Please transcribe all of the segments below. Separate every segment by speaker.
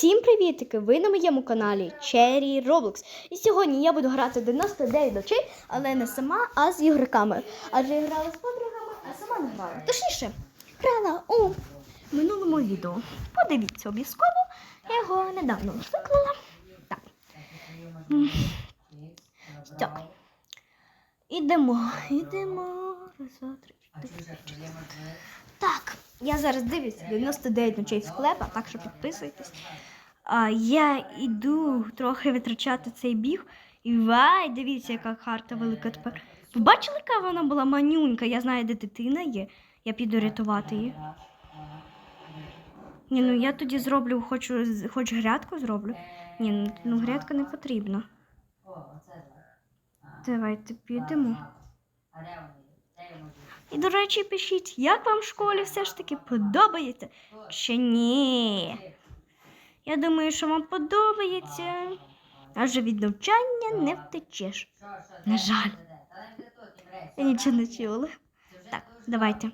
Speaker 1: Всім привітики! Ви на моєму каналі Cherry Roblox. І сьогодні я буду грати 99 ночей, але не сама, а з ігроками. Адже я грала з подругами, а сама не грала. Точніше, грала у минулому відео. Подивіться обов'язково, я його недавно виклала. Так. Так. Ідемо, ідемо. Раз, два, три, чотири. Так, я зараз дивлюся 99 ночей склепа, так що підписуйтесь. А, я йду трохи витрачати цей біг. І вай, дивіться, яка карта велика тепер. Ви бачили, яка вона була манюнька? Я знаю, де дитина є. Я піду рятувати її. Ні, ну я тоді зроблю, хочу, хоч грядку зроблю. Ні, ну, ну грядка не потрібна. Давайте підемо. І, до речі, пишіть, як вам в школі все ж таки подобається чи ні. Я думаю, що вам подобається. Адже від навчання не втечеш. На жаль. Я нічого не чула. Так, давайте.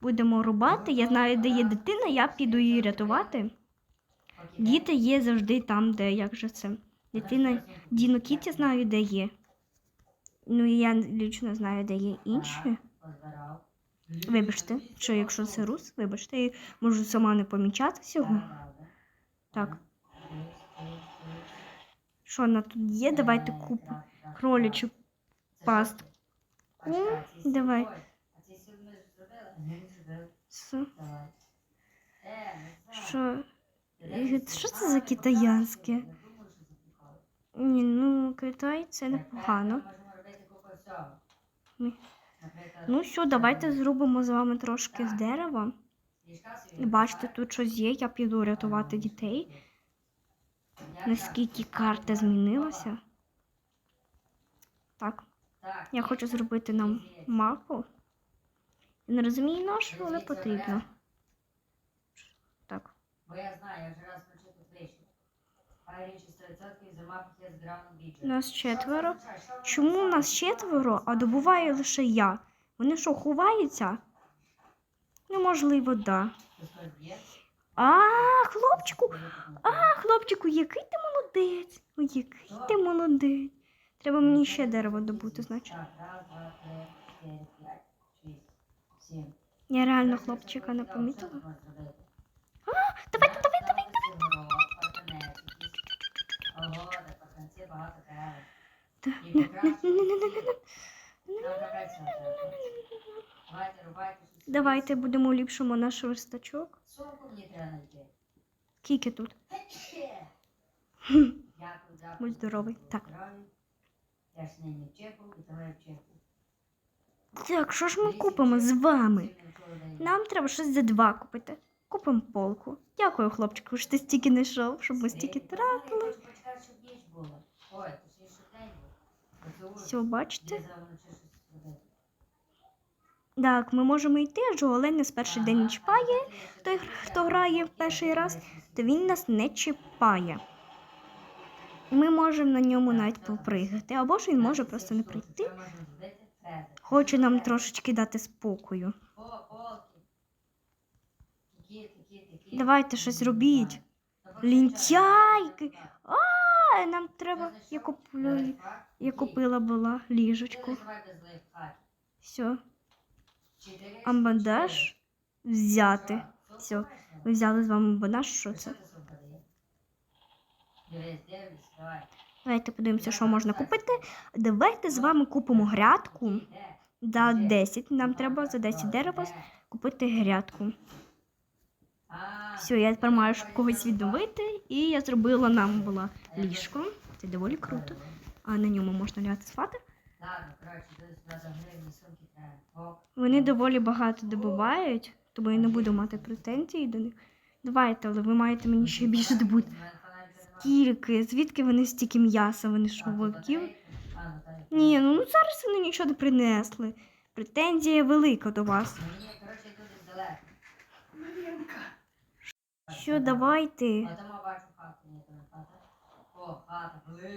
Speaker 1: Будемо рубати. Я знаю, де є дитина, я піду її рятувати. Діти є завжди там, де як же це. Дитина Діно Кіті знаю, де є. Ну і я лічно знаю, де є інші. Вибачте, що якщо це рус, вибачте, я можу сама не помічати цього. Так. Що вона тут є? Давайте купимо кролячу пастку. Давай. Що? Що? Е, Що це за китаянське? Ні, ну Китай це непогано. Ми- Ну що, давайте зробимо з вами трошки з дерева. Бачите, тут щось є, я піду рятувати дітей. Наскільки карта змінилася. Так, я хочу зробити нам мапу. Я не розумію нашу, але потрібно. Так.
Speaker 2: Бо я знаю, я вже раз включив тут вийшов. Айрінші 100% за мапу я з Граунд Біджу.
Speaker 1: Нас четверо. Чому нас четверо, а добуває лише я? Вони що, ховаються? Ну, можливо, да. А, хлопчику, а, хлопчику, який ти молодець. Ой, який ти молодець. Треба мені ще дерево добути, значить. Я реально хлопчика не помітила. Давайте, давай, давай.
Speaker 2: Давайте,
Speaker 1: будемо уліпшимо наш верстачок. Скільки тут? Будь здоровий. Так. Так, що ж ми купимо з вами? Нам треба щось за два купити. Купимо полку. Дякую, хлопчику, що ти стільки не йшов, щоб ми стільки тратили. Все, бачите? Так, ми можемо йти, адже Олень нас перший день не чіпає. Той, хто грає в перший раз, то він нас не чіпає. Ми можемо на ньому навіть попригати, або ж він може просто не прийти. Хоче нам трошечки дати спокою. Давайте щось робіть. Лінтяйки. А, нам треба. Я куплю. Я купила була ліжечку. Все. Амбандаж взяти. Все. Ми взяли з вами бандаж. Що це? Давайте подивимося, що можна купити. Давайте з вами купимо грядку. За 10. Нам треба за 10 дерева купити грядку. Все, я тепер маю щоб когось відновити, і я зробила нам була ліжко. Це доволі круто. А на ньому можна лягати спати. Вони доволі багато добувають, тому я не буду мати претензій до них. Давайте, але ви маєте мені ще більше добути. Скільки? Звідки вони стільки м'яса? Вони що, вовків?
Speaker 2: ну.
Speaker 1: Ні, ну, ну зараз вони нічого не принесли. Претензія велика до вас.
Speaker 2: Мені, коротше, тут далеко.
Speaker 1: Що, давайте.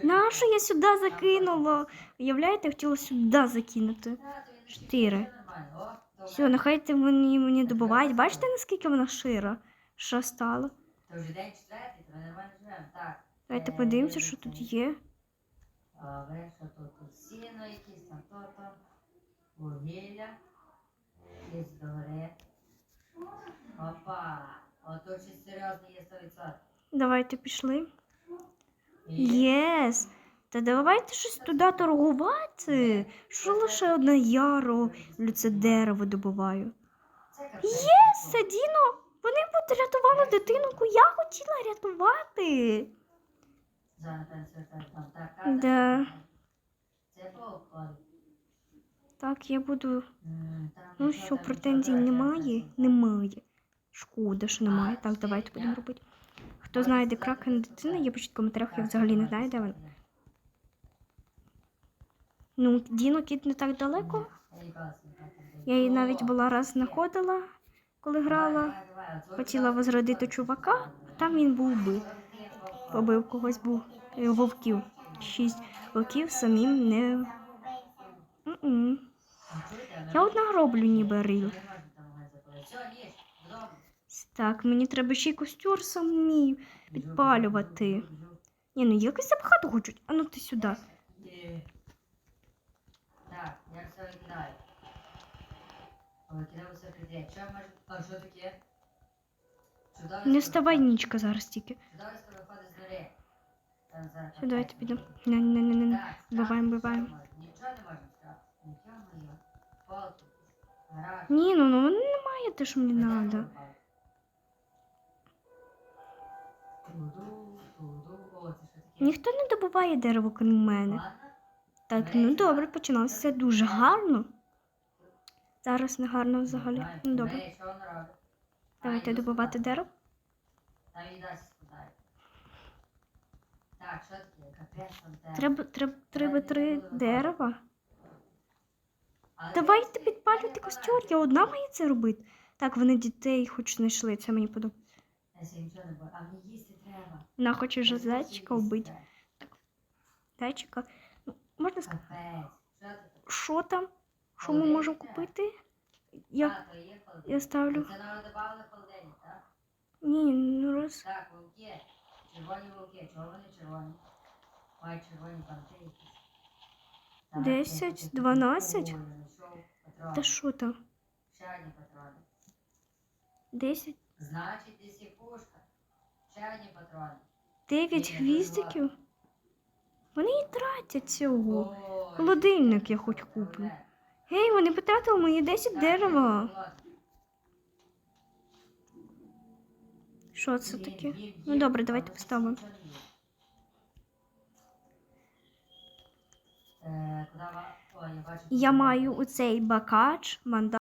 Speaker 1: Нащо я сюди закинула? Уявляєте, хотіла сюди закинути. Чотири.
Speaker 2: Все
Speaker 1: нехай ти мені, добувають. Бачите, наскільки вона шира? Що стало? Давайте подивимося, що тут є.
Speaker 2: Вугілля. Опа! Ото щось серйозне є 100%.
Speaker 1: Давайте пішли. Єс! Та давайте щось туди торгувати. Що лише одне яро це дерево добуваю.
Speaker 2: Це.
Speaker 1: Єс, Садіно! Вони будуть рятували дитину, яку я хотіла рятувати.
Speaker 2: Це.
Speaker 1: Да. Так, я буду. Ну що, претензій немає? Немає. Шкода, що немає. Так, давайте будемо робити. Хто знає, де кракен дитина, я пишіть в коментарях, я взагалі не знаю, де вона. Ну, Діно кіт не так далеко. Я її навіть була раз знаходила, коли грала. Хотіла возродити чувака, а там він був убив. Побив когось був е, вовків. Шість вовків самим не. М-м. Я одна роблю ніби рил. Так, мені треба ще й костюр самі підпалювати. Ні, ну якось забагато хочуть. А ну ти сюди.
Speaker 2: Так, я все може... А що таке?
Speaker 1: Не вставай, нічка зараз тільки. Все, давайте підемо. Не, не, не, не.
Speaker 2: Так,
Speaker 1: Вбиваємо, вбиваємо.
Speaker 2: Не не.
Speaker 1: Ні, ну, ну немає те, що мені треба. Ніхто не добуває дерево, крім мене. Так, ну добре, починалося все дуже гарно. Зараз не гарно взагалі. Ну добре. Давайте добувати дерево. Треба, треба, треба три дерева. Давайте підпалюйте
Speaker 2: не
Speaker 1: я одна маю це робити. Так, вони дітей хоч знайшли, це мені подобається.
Speaker 2: Я ще нічого не бачу. А мені їсти треба.
Speaker 1: Вона хоче вже
Speaker 2: Мені
Speaker 1: зайчика
Speaker 2: їсти
Speaker 1: вбити.
Speaker 2: треба.
Speaker 1: Зайчика. Ну, можна сказати,
Speaker 2: Капець. Що ти тут?
Speaker 1: що там? Що ми можемо купити? Я,
Speaker 2: А, то є холодильник.
Speaker 1: я ставлю.
Speaker 2: Це нам додавали холодильник, так?
Speaker 1: Ні, ну раз.
Speaker 2: Так, вовки. Червоні вовки. Чого вони червоні? Мають червоні банти якісь. Так,
Speaker 1: Десять,
Speaker 2: тихо, тихо, тихо.
Speaker 1: дванадцять.
Speaker 2: Ой, знайшов патрони.
Speaker 1: Та що там?
Speaker 2: Ще одні патрони.
Speaker 1: Десять?
Speaker 2: Значить, десь є пушка. Ще одні патрони.
Speaker 1: Дев'ять
Speaker 2: Ні,
Speaker 1: гвіздиків? Вони і тратять цього. Холодильник я хоч куплю. Гей, вони потратили мої 10
Speaker 2: Так,
Speaker 1: дерева. Що це таке? Ну добре, давайте поставимо.
Speaker 2: Е, я
Speaker 1: маю
Speaker 2: є.
Speaker 1: оцей бакач, мандат.